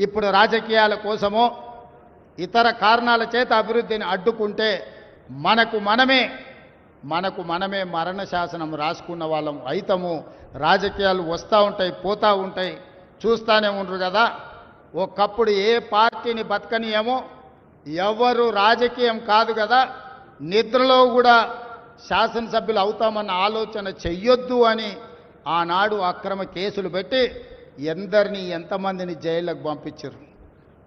ఇప్పుడు రాజకీయాల కోసమో ఇతర కారణాల చేత అభివృద్ధిని అడ్డుకుంటే మనకు మనమే మనకు మనమే మరణ శాసనం రాసుకున్న వాళ్ళం అయితము. రాజకీయాలు వస్తూ ఉంటాయి పోతూ ఉంటాయి. చూస్తూనే ఉండరు కదా. ఒకప్పుడు ఏ పార్టీని బతకనీయమో ఎవరు రాజకీయం కాదు కదా. నిద్రలో కూడా శాసనసభ్యులు అవుతామన్న ఆలోచన చెయ్యొద్దు అని ఆనాడు అక్రమ కేసులు పెట్టి ఎందరిని ఎంతమందిని జైళ్ళకు పంపించారు?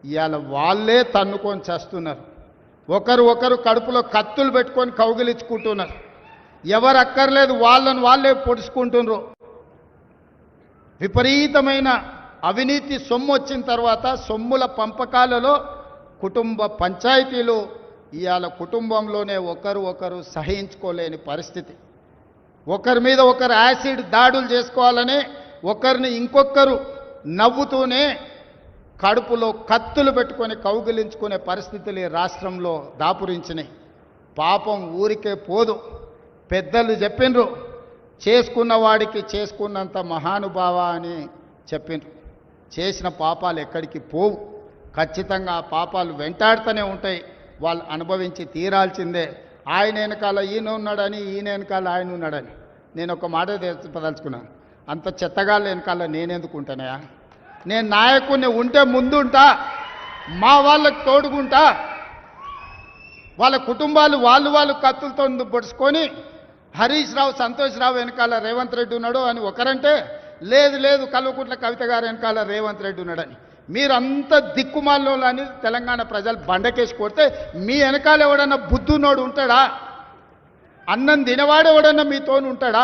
ఇవాళ వాళ్ళే తన్నుకొని చేస్తున్నారు. ఒకరు ఒకరు కడుపులో కత్తులు పెట్టుకొని కౌగిలించుకుంటున్నారు. ఎవరు అక్కర్లేదు వాళ్ళను వాళ్ళే పొడుచుకుంటున్నారు. విపరీతమైన అవినీతి సొమ్ము వచ్చిన తర్వాత సొమ్ముల పంపకాలలో కుటుంబ పంచాయతీలు ఇవాళ కుటుంబంలోనే ఒకరు ఒకరు సహించుకోలేని పరిస్థితి. ఒకరి మీద ఒకరు యాసిడ్ దాడులు చేసుకోవాలని ఒకరిని ఇంకొకరు నవ్వుతూనే కడుపులో కత్తులు పెట్టుకొని కౌగిలించుకునే పరిస్థితులు ఈ రాష్ట్రంలో దాపురించినాయి. పాపం ఊరికే పోదు. పెద్దలు చెప్పిండ్రు చేసుకున్న వాడికి చేసుకున్నంత మహానుభావ అని చెప్పిండ్రు. చేసిన పాపాలు ఎక్కడికి పోవు. ఖచ్చితంగా ఆ పాపాలు వెంటాడుతూనే ఉంటాయి. వాళ్ళు అనుభవించి తీరాల్సిందే. ఆయన వెనకాల ఈయన ఉన్నాడని ఈయన వెనకాల ఆయన ఉన్నాడని. నేను ఒక మాట చెప్పదలుచుకున్నాను. అంత చెత్తగాళ్ళ వెనకాల నేనెందుకు ఉంటానయా నేను నాయకుడిని ఉంటే ముందుంటా మా వాళ్ళకి తోడుకుంటా వాళ్ళ కుటుంబాలు వాళ్ళు వాళ్ళు కత్తులతో పొడుచుకొని హరీష్ రావు సంతోష్ రావు వెనకాల రేవంత్ రెడ్డి ఉన్నాడు అని ఒకరంటే లేదు లేదు కల్వకుంట్ల కవిత గారు వెనకాల రేవంత్ రెడ్డి ఉన్నాడని. మీరంతా దిక్కుమాల్లో అని తెలంగాణ ప్రజలు బండకేసి కొడితే మీ వెనకాల ఎవడన్నా బుద్ధున్నోడు ఉంటాడా? అన్నం తినవాడు ఎవడన్నా మీతోని ఉంటాడా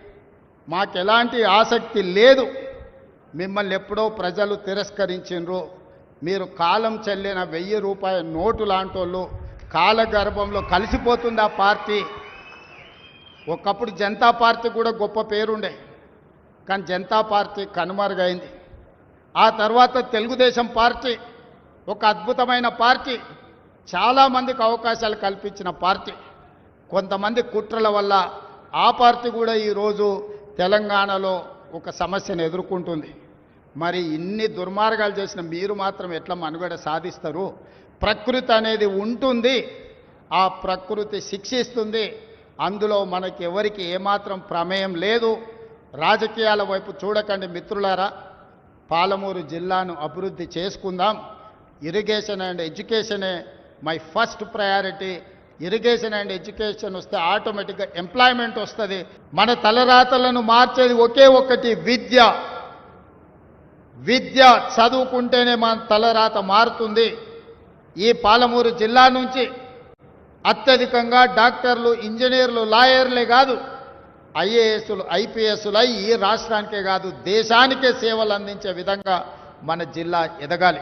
మాకు ఎలాంటి ఆసక్తి లేదు. మిమ్మల్ని ఎప్పుడో ప్రజలు తిరస్కరించిండ్రు మీరు కాలం చెల్లిన వెయ్యి రూపాయల నోటు లాంటోళ్ళు కాలగర్భంలో కలిసిపోతుంది ఆ పార్టీ? ఒకప్పుడు జనతా పార్టీ కూడా గొప్ప పేరుండే. కానీ జనతా పార్టీ కనుమరుగైంది. ఆ తర్వాత తెలుగుదేశం పార్టీ ఒక అద్భుతమైన పార్టీ చాలామందికి అవకాశాలు కల్పించిన పార్టీ. కొంతమంది కుట్రల వల్ల ఆ పార్టీ కూడా ఈరోజు తెలంగాణలో ఒక సమస్యను ఎదుర్కొంటుంది. మరి ఇన్ని దుర్మార్గాలు చేసిన మీరు మాత్రం ఎట్లా మనుగడ సాధిస్తారు? ప్రకృతి అనేది ఉంటుంది. ఆ ప్రకృతి శిక్షిస్తుంది. అందులో మనకి ఎవరికి ఏమాత్రం ప్రమేయం లేదు. రాజకీయాల వైపు చూడకండి మిత్రులారా. పాలమూరు జిల్లాను అభివృద్ధి చేసుకుందాం. Irrigation and ఎడ్యుకేషనే my first priority. Irrigation and education వస్తే ఆటోమేటిక్గా ఎంప్లాయ్మెంట్ వస్తుంది. మన తలరాతలను మార్చేది ఒకే ఒక్కటి విద్య. విద్య చదువుకుంటేనే మన తలరాత మారుతుంది. ఈ పాలమూరు జిల్లా నుంచి అత్యధికంగా డాక్టర్లు ఇంజనీర్లు లాయర్లే కాదు ఐఏఎస్లు ఐపీఎస్లై ఈ రాష్ట్రానికే కాదు దేశానికే సేవలు అందించే విధంగా మన జిల్లా ఎదగాలి.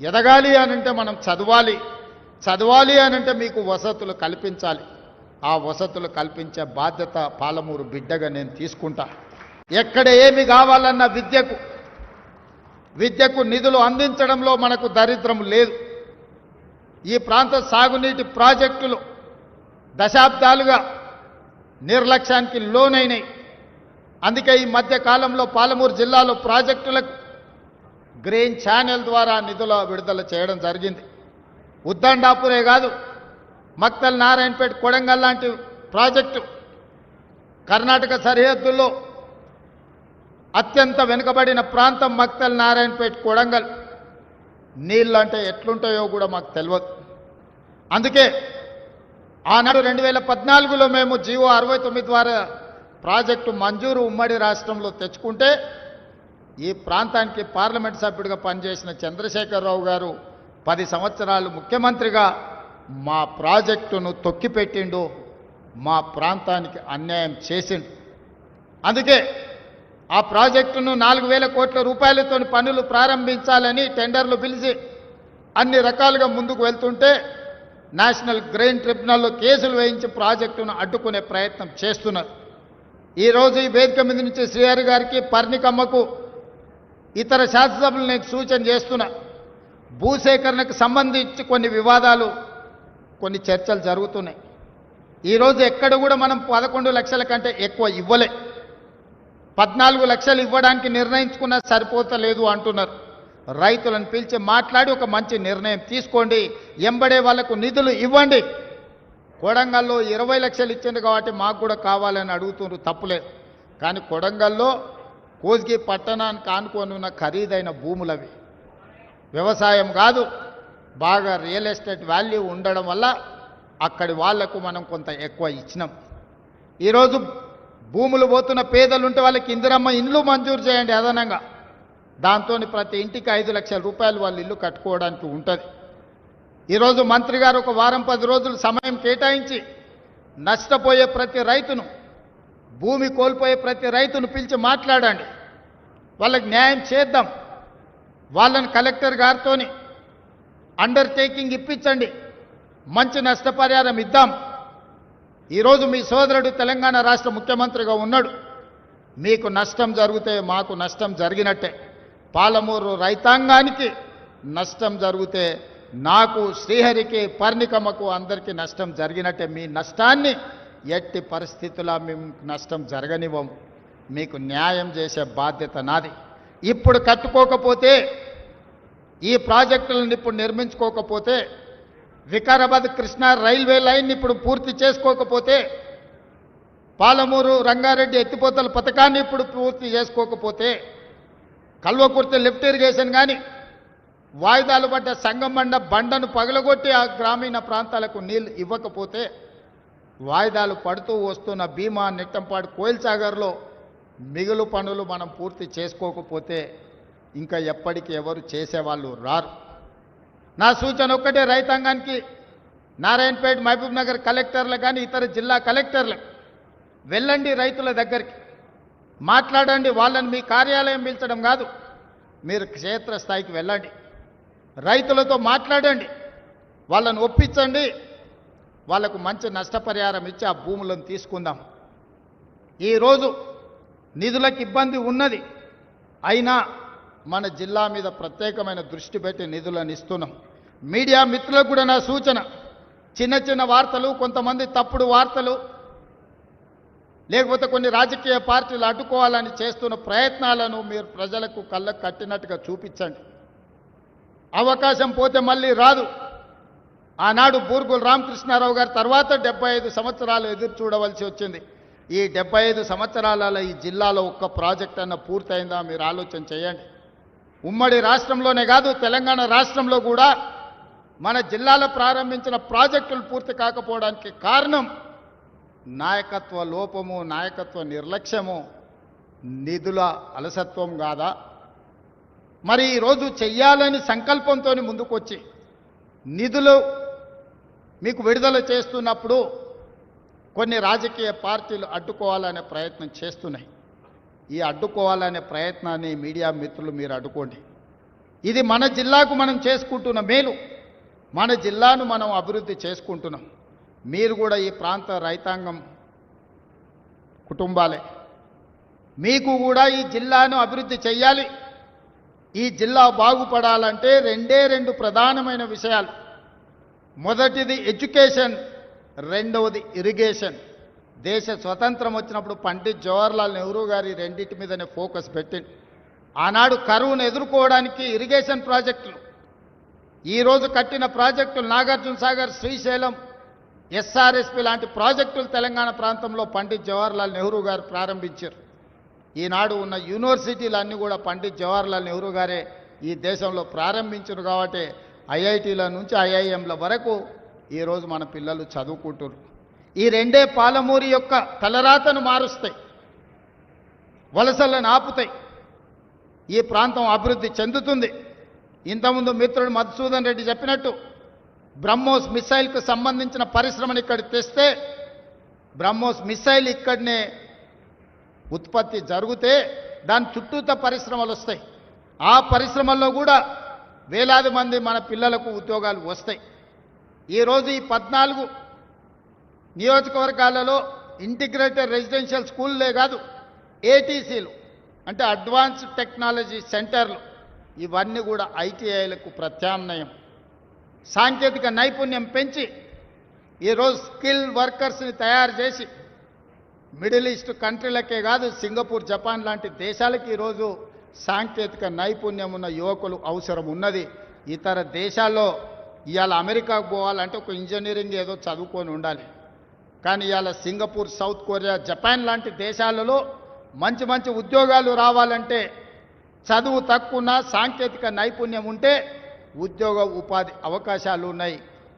ఎదగాలి అనంటే మనం చదవాలి. చదవాలి అని అంటే మీకు వసతులు కల్పించాలి. ఆ వసతులు కల్పించే బాధ్యత పాలమూరు బిడ్డగా నేను తీసుకుంటా. ఎక్కడ ఏమి కావాలన్న విద్యకు. విద్యకు నిధులు అందించడంలో మనకు దరిద్రం లేదు. ఈ ప్రాంత సాగునీటి ప్రాజెక్టులు దశాబ్దాలుగా నిర్లక్ష్యానికి లోనైనాయి. అందుకే ఈ మధ్య కాలంలో పాలమూరు జిల్లాలో ప్రాజెక్టులకు గ్రీన్ ఛానల్ ద్వారా నిధుల విడుదల చేయడం జరిగింది. ఉద్దండాపురే కాదు. మక్తల్ నారాయణపేట కొడంగల్ లాంటి ప్రాజెక్టు కర్ణాటక సరిహద్దుల్లో అత్యంత వెనుకబడిన ప్రాంతం మక్తల్ నారాయణపేట కొడంగల్. నీళ్ళు అంటే ఎట్లుంటాయో కూడా మాకు తెలియదు అందుకే ఆనాడు రెండు వేల పద్నాలుగులో మేము జీవో అరవై తొమ్మిది ద్వారా ప్రాజెక్టు మంజూరు ఉమ్మడి రాష్ట్రంలో తెచ్చుకుంటే ఈ ప్రాంతానికి పార్లమెంట్ సభ్యుడిగా పనిచేసిన చంద్రశేఖరరావు గారు పది సంవత్సరాలు ముఖ్యమంత్రిగా మా ప్రాజెక్టును తొక్కిపెట్టిండు మా ప్రాంతానికి అన్యాయం చేసిండు. అందుకే ఆ ప్రాజెక్టును నాలుగు వేల కోట్ల రూపాయలతో పనులు ప్రారంభించాలని టెండర్లు పిలిచి అన్ని రకాలుగా ముందుకు వెళ్తుంటే నేషనల్ గ్రెయిన్ ట్రిబ్యునల్లో కేసులు వేయించి ప్రాజెక్టును అడ్డుకునే ప్రయత్నం చేస్తున్నారు. ఈరోజు ఈ వేదిక మీద నుంచి శ్రీహరి గారికి పర్ణికమ్మకు ఇతర శాసనసభలు నేను సూచన చేస్తున్నా. భూసేకరణకు సంబంధించి కొన్ని వివాదాలు కొన్ని చర్చలు జరుగుతున్నాయి. ఈరోజు ఎక్కడ కూడా మనం పదకొండు లక్షల కంటే ఎక్కువ ఇవ్వలే. పద్నాలుగు లక్షలు ఇవ్వడానికి నిర్ణయించుకున్నా సరిపోతలేదు అంటున్నారు. రైతులను పిలిచి మాట్లాడి ఒక మంచి నిర్ణయం తీసుకోండి. ఎంబడే వాళ్ళకు నిధులు ఇవ్వండి. కొడంగల్లో ఇరవై లక్షలు ఇచ్చింది కాబట్టి మాకు కూడా కావాలని అడుగుతున్నారు తప్పులేదు కానీ కొడంగల్లో కోజ్గి పట్టణానికి ఆనుకొని ఉన్న ఖరీదైన భూములవి. వ్యవసాయం కాదు. బాగా రియల్ ఎస్టేట్ వాల్యూ ఉండడం వల్ల అక్కడి వాళ్ళకు మనం కొంత ఎక్కువ ఇచ్చినాం. ఈరోజు భూములు పోతున్న పేదలు ఉంటే వాళ్ళకి ఇందిరమ్మ ఇండ్లు మంజూరు చేయండి అదనంగా. దాంతో ప్రతి ఇంటికి ఐదు లక్షల రూపాయలు వాళ్ళు ఇల్లు కట్టుకోవడానికి ఉంటుంది. ఈరోజు మంత్రి గారు ఒక వారం పది రోజులు సమయం కేటాయించి నష్టపోయే ప్రతి రైతును భూమి కోల్పోయే ప్రతి రైతును పిలిచి మాట్లాడండి. వాళ్ళకి న్యాయం చేద్దాం. వాళ్ళని కలెక్టర్ గారితోని అండర్టేకింగ్ ఇప్పించండి. మంచి నష్టపరిహారం ఇద్దాం. ఈరోజు మీ సోదరుడు తెలంగాణ రాష్ట్ర ముఖ్యమంత్రిగా ఉన్నాడు. మీకు నష్టం జరిగితే మాకు నష్టం జరిగినట్టే. పాలమూరు రైతాంగానికి నష్టం జరిగితే నాకు శ్రీహరికి పర్ణికమ్మకు అందరికీ నష్టం జరిగినట్టే. మీ నష్టాన్ని ఎట్టి పరిస్థితుల్లో మేము నష్టం జరగనివ్వం మీకు న్యాయం చేసే బాధ్యత నాది. ఇప్పుడు కట్టుకోకపోతే ఈ ప్రాజెక్టులను ఇప్పుడు నిర్మించుకోకపోతే వికారాబాద్ కృష్ణా రైల్వే లైన్ ఇప్పుడు పూర్తి చేసుకోకపోతే పాలమూరు రంగారెడ్డి ఎత్తిపోతల పథకాన్ని ఇప్పుడు పూర్తి చేసుకోకపోతే కల్వకుర్తి లిఫ్ట్ ఇరిగేషన్ కానీ వాయిదాలు పడ్డ సంగమండ బండను పగలగొట్టి ఆ గ్రామీణ ప్రాంతాలకు నీళ్ళు ఇవ్వకపోతే వాయిదాలు పడుతూ వస్తున్న భీమా నిట్టంపాడు కోయిల్ సాగర్లో మిగులు పనులు మనం పూర్తి చేసుకోకపోతే ఇంకా ఎప్పటికీ ఎవరు చేసేవాళ్ళు రారు. నా సూచన ఒక్కటే రైతాంగానికి నారాయణపేట మహబూబ్ నగర్ కలెక్టర్లు కానీ ఇతర జిల్లా కలెక్టర్లు వెళ్ళండి రైతుల దగ్గరికి. మాట్లాడండి వాళ్ళని మీ కార్యాలయం పిలిచడం కాదు. మీరు క్షేత్రస్థాయికి వెళ్ళండి. రైతులతో మాట్లాడండి. వాళ్ళని ఒప్పించండి. వాళ్ళకు మంచి నష్టపరిహారం ఇచ్చి ఆ భూములను తీసుకుందాం. ఈరోజు నిధులకు ఇబ్బంది ఉన్నది. అయినా మన జిల్లా మీద ప్రత్యేకమైన దృష్టి పెట్టి నిధులను ఇస్తున్నాం. మీడియా మిత్రులకు కూడా నా సూచన. చిన్న చిన్న వార్తలు కొంతమంది తప్పుడు వార్తలు లేకపోతే కొన్ని రాజకీయ పార్టీలు అడ్డుకోవాలని చేస్తున్న ప్రయత్నాలను మీరు ప్రజలకు కళ్ళకు కట్టినట్టుగా చూపించండి. అవకాశం పోతే మళ్ళీ రాదు. ఆనాడు బూర్గుల రామకృష్ణారావు గారి తర్వాత డెబ్బై ఐదు సంవత్సరాలు ఎదురు చూడవలసి వచ్చింది. ఈ డెబ్బై ఐదు సంవత్సరాలలో ఈ జిల్లాలో ఒక్క ప్రాజెక్ట్ అన్న పూర్తయిందా మీరు ఆలోచన చేయండి. ఉమ్మడి రాష్ట్రంలోనే కాదు తెలంగాణ రాష్ట్రంలో కూడా మన జిల్లాలో ప్రారంభించిన ప్రాజెక్టులు పూర్తి కాకపోవడానికి కారణం నాయకత్వ లోపము నాయకత్వ నిర్లక్ష్యము నిధుల అలసత్వం కాదా? మరి ఈరోజు చెయ్యాలని సంకల్పంతో ముందుకొచ్చి నిధులు మీకు విడుదల చేస్తున్నప్పుడు కొన్ని రాజకీయ పార్టీలు అడ్డుకోవాలనే ప్రయత్నం చేస్తున్నాయి. ఈ అడ్డుకోవాలనే ప్రయత్నాన్ని మీడియా మిత్రులు మీరు అడ్డుకోండి. ఇది మన జిల్లాకు మనం చేసుకుంటున్న మేలు. మన జిల్లాను మనం అభివృద్ధి చేసుకుంటున్నాం. మీరు కూడా ఈ ప్రాంత రైతాంగం కుటుంబాలే. మీకు కూడా ఈ జిల్లాను అభివృద్ధి చేయాలి ఈ జిల్లా బాగుపడాలంటే రెండే రెండు ప్రధానమైన విషయాలు. మొదటిది ఎడ్యుకేషన్ రెండవది ఇరిగేషన్. దేశ స్వతంత్రం వచ్చినప్పుడు పండిత్ జవహర్లాల్ నెహ్రూ గారి రెండింటి మీదనే ఫోకస్ పెట్టింది ఆనాడు కరువును ఎదుర్కోవడానికి ఇరిగేషన్ ప్రాజెక్టులు ఈరోజు కట్టిన ప్రాజెక్టులు నాగార్జున సాగర్ శ్రీశైలం ఎస్ఆర్ఎస్పి లాంటి ప్రాజెక్టులు తెలంగాణ ప్రాంతంలో పండిత్ జవహర్లాల్ నెహ్రూ గారు ప్రారంభించారు. ఈనాడు ఉన్న యూనివర్సిటీలన్నీ కూడా పండిత్ జవహర్లాల్ నెహ్రూ గారే ఈ దేశంలో ప్రారంభించారు కాబట్టి ఐఐటీల నుంచి ఐఐఎంల వరకు ఈరోజు మన పిల్లలు చదువుకుంటున్నారు. ఈ రెండే పాలమూరి యొక్క తలరాతను మారుస్తాయి. వలసలను ఆపుతాయి. ఈ ప్రాంతం అభివృద్ధి చెందుతుంది. ఇంతకుముందు మిత్రుడు మధుసూదన్ రెడ్డి చెప్పినట్టు బ్రహ్మోస్ మిసైల్కు సంబంధించిన పరిశ్రమను ఇక్కడ తెస్తే బ్రహ్మోస్ మిసైల్ ఇక్కడనే ఉత్పత్తి జరిగితే దాని చుట్టూత పరిశ్రమలు వస్తాయి. ఆ పరిశ్రమల్లో కూడా వేలాది మంది మన పిల్లలకు ఉద్యోగాలు వస్తాయి. ఈరోజు ఈ పద్నాలుగు నియోజకవర్గాలలో ఇంటిగ్రేటెడ్ రెసిడెన్షియల్ స్కూల్లే కాదు ఏటీసీలు అంటే అడ్వాన్స్డ్ టెక్నాలజీ సెంటర్లు ఇవన్నీ కూడా ఐటీఐలకు ప్రత్యామ్నాయం. సాంకేతిక నైపుణ్యం పెంచి ఈరోజు స్కిల్ వర్కర్స్ని తయారు చేసి మిడిల్ ఈస్ట్ కంట్రీలకే కాదు సింగపూర్ జపాన్ లాంటి దేశాలకి ఈరోజు సాంకేతిక నైపుణ్యం ఉన్న యువకులు అవసరం ఉన్నది. ఇతర దేశాల్లో ఇవాళ అమెరికాకు పోవాలంటే ఒక ఇంజనీరింగ్ ఏదో చదువుకొని ఉండాలి. కానీ ఇవాళ సింగపూర్ సౌత్ కొరియా జపాన్ లాంటి దేశాలలో మంచి మంచి ఉద్యోగాలు రావాలంటే చదువు తక్కువ సాంకేతిక నైపుణ్యం ఉంటే ఉద్యోగ ఉపాధి అవకాశాలు ఉన్నాయి.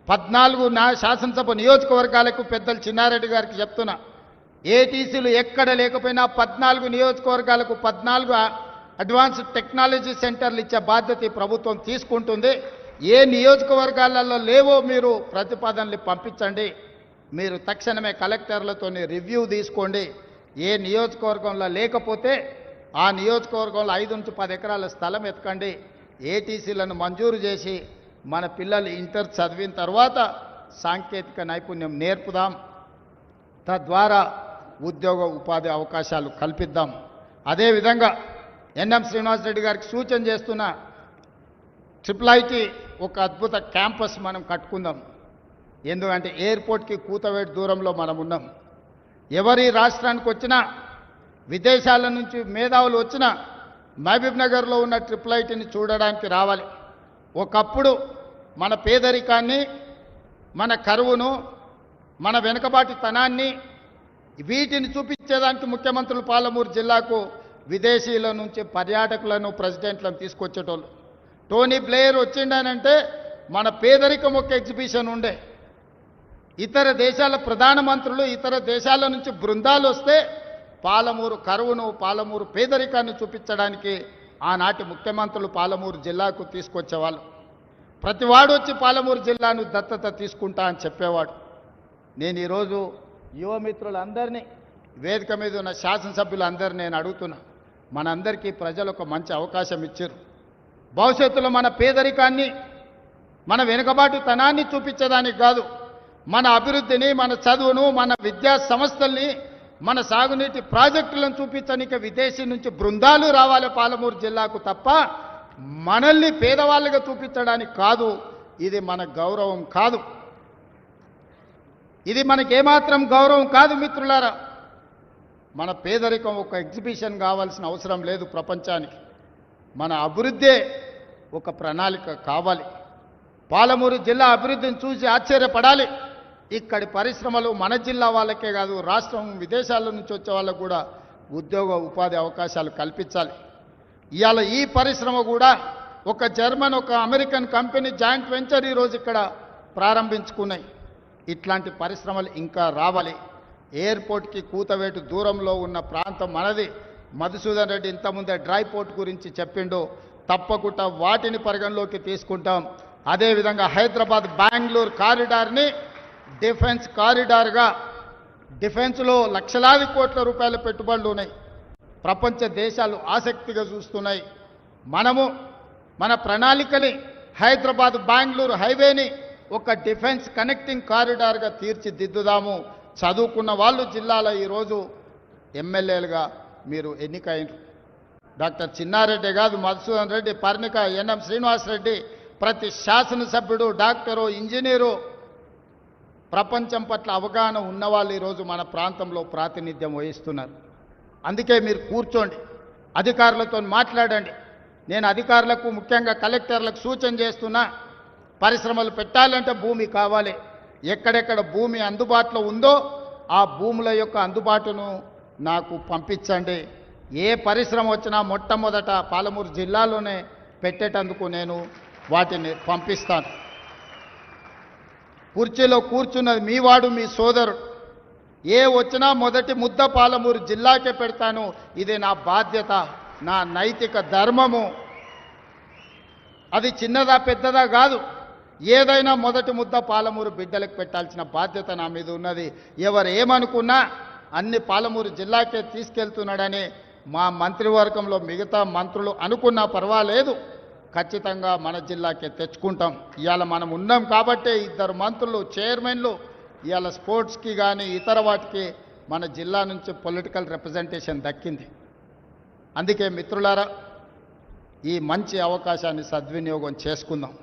పద్నాలుగు నా శాసనసభ నియోజకవర్గాలకు పెద్దలు చిన్నారెడ్డి గారికి చెప్తున్నా. ఏటీసీలు ఎక్కడ లేకపోయినా పద్నాలుగు నియోజకవర్గాలకు పద్నాలుగు అడ్వాన్స్డ్ టెక్నాలజీ సెంటర్లు ఇచ్చే బాధ్యత ప్రభుత్వం తీసుకుంటుంది. ఏ నియోజకవర్గాలలో లేవో మీరు ప్రతిపాదనలు పంపించండి. మీరు తక్షణమే కలెక్టర్లతో రివ్యూ తీసుకోండి. ఏ నియోజకవర్గంలో లేకపోతే ఆ నియోజకవర్గంలో ఐదు నుంచి పది ఎకరాల స్థలం ఎతకండి. ఏటీసీలను మంజూరు చేసి మన పిల్లలు ఇంటర్ చదివిన తర్వాత సాంకేతిక నైపుణ్యం నేర్పుదాం. తద్వారా ఉద్యోగ ఉపాధి అవకాశాలు కల్పిద్దాం. అదేవిధంగా ఎన్ఎం శ్రీనివాసరెడ్డి గారికి సూచన చేస్తున్న ట్రిపుల్ ఐటీ ఒక అద్భుత క్యాంపస్ మనం కట్టుకుందాం. ఎందుకంటే ఎయిర్పోర్ట్కి కూతవేటి దూరంలో మనం ఉన్నాం. ఎవరి రాష్ట్రానికి వచ్చినా విదేశాల నుంచి మేధావులు వచ్చినా మహబూబ్ నగర్లో ఉన్న ట్రిపుల్ ఐటీని చూడడానికి రావాలి. ఒకప్పుడు మన పేదరికాన్ని మన కరువును మన వెనుకబాటుతనాన్ని వీటిని చూపించేదానికి ముఖ్యమంత్రులు పాలమూరు జిల్లాకు విదేశీయుల నుంచి పర్యాటకులను ప్రెసిడెంట్లను తీసుకొచ్చేటోళ్ళు. టోనీ బ్లేయర్ వచ్చిండనంటే మన పేదరికం ఒక ఎగ్జిబిషన్ ఉండే. ఇతర దేశాల ప్రధానమంత్రులు ఇతర దేశాల నుంచి బృందాలు వస్తే పాలమూరు కరువును పాలమూరు పేదరికాన్ని చూపించడానికి ఆనాటి ముఖ్యమంత్రులు పాలమూరు జిల్లాకు తీసుకొచ్చేవాళ్ళు. ప్రతివాడు వచ్చి పాలమూరు జిల్లాను దత్తత తీసుకుంటా అని చెప్పేవాడు. నేను ఈరోజు యువమిత్రులందరినీ వేదిక మీద ఉన్న శాసనసభ్యులందరినీ నేను అడుగుతున్నా. మనందరికీ ప్రజలు ఒక మంచి అవకాశం ఇచ్చారు. భవిష్యత్తులో మన పేదరికాన్ని మన వెనుకబాటుతనాన్ని చూపించడానికి కాదు మన అభివృద్ధిని మన చదువును మన విద్యా సంస్థల్ని మన సాగునీటి ప్రాజెక్టులను చూపించడానికి విదేశీ నుంచి బృందాలు రావాలి పాలమూరు జిల్లాకు తప్ప మనల్ని పేదవాళ్ళుగా చూపించడానికి కాదు. ఇది మన గౌరవం కాదు. ఇది మనకేమాత్రం గౌరవం కాదు మిత్రులారా. మన పేదరికం ఒక ఎగ్జిబిషన్ కావాల్సిన అవసరం లేదు ప్రపంచానికి. మన అభివృద్ధే ఒక ప్రణాళిక కావాలి. పాలమూరు జిల్లా అభివృద్ధిని చూసి ఆశ్చర్యపడాలి. ఇక్కడి పరిశ్రమలు మన జిల్లా వాళ్ళకే కాదు రాష్ట్రం విదేశాల నుంచి వచ్చే వాళ్ళకు కూడా ఉద్యోగ ఉపాధి అవకాశాలు కల్పించాలి. ఇవాళ ఈ పరిశ్రమ కూడా ఒక జర్మన్ ఒక అమెరికన్ కంపెనీ జాయింట్ వెంచర్ ఈరోజు ఇక్కడ ప్రారంభించుకున్నాయి. ఇట్లాంటి పరిశ్రమలు ఇంకా రావాలి. ఎయిర్పోర్ట్కి కూతవేటు దూరంలో ఉన్న ప్రాంతం మనది. మధుసూదన్ రెడ్డి ఇంతకుముందే డ్రై పోర్ట్ గురించి చెప్పిండు. తప్పకుండా వాటిని పరిగణలోకి తీసుకుంటాం. అదేవిధంగా హైదరాబాద్ బెంగళూరు కారిడార్ని డిఫెన్స్ కారిడార్గా డిఫెన్స్లో లక్షలాది కోట్ల రూపాయల పెట్టుబడులు ఉన్నాయి. ప్రపంచ దేశాలు ఆసక్తిగా చూస్తున్నాయి. మనము మన ప్రణాళికని హైదరాబాద్ బెంగళూరు హైవేని ఒక డిఫెన్స్ కనెక్టింగ్ కారిడార్గా తీర్చిదిద్దుదాము. చదువుకున్న వాళ్ళు జిల్లాలో ఈరోజు ఎమ్మెల్యేలుగా మీరు ఎన్నికైనరు డాక్టర్ చిన్నారెడ్డి కాదు మధుసూదన్ రెడ్డి పర్ణిక ఎన్ఎం శ్రీనివాసరెడ్డి ప్రతి శాసనసభ్యుడు డాక్టరు ఇంజనీరు ప్రపంచం పట్ల అవగాహన ఉన్నవాళ్ళు ఈరోజు మన ప్రాంతంలో ప్రాతినిధ్యం వహిస్తున్నారు. అందుకే మీరు కూర్చోండి అధికారులతో మాట్లాడండి. నేను అధికారులకు ముఖ్యంగా కలెక్టర్లకు సూచన చేస్తున్నా పరిశ్రమలు పెట్టాలంటే భూమి కావాలి. ఎక్కడెక్కడ భూమి అందుబాటులో ఉందో ఆ భూముల యొక్క అందుబాటును నాకు పంపించండి. ఏ పరిశ్రమ వచ్చినా మొట్టమొదట పాలమూరు జిల్లాలోనే పెట్టేటందుకు నేను వాటిని పంపిస్తాను. కుర్చీలో కూర్చున్నది మీ వాడు మీ సోదరుడు ఏ వచ్చినా మొదటి ముద్ద పాలమూరు జిల్లాకే పెడతాను. ఇది నా బాధ్యత నా నైతిక ధర్మము. అది చిన్నదా పెద్దదా కాదు. ఏదైనా మొదటి ముద్ద పాలమూరు బిడ్డలకు పెట్టాల్సిన బాధ్యత నా మీద ఉన్నది. ఎవరు ఏమనుకున్నా అన్ని పాలమూరు జిల్లాకే తీసుకెళ్తున్నాడని మా మంత్రివర్గంలో మిగతా మంత్రులు అనుకున్నా పర్వాలేదు. ఖచ్చితంగా మన జిల్లాకే తెచ్చుకుంటాం. ఇవాళ మనం ఉన్నాం కాబట్టే ఇద్దరు మంత్రులు చైర్మన్లు ఇవాళ స్పోర్ట్స్కి కానీ ఇతర వాటికి మన జిల్లా నుంచి పొలిటికల్ రిప్రజెంటేషన్ దక్కింది. అందుకే మిత్రులారా ఈ మంచి అవకాశాన్ని సద్వినియోగం చేసుకుందాం.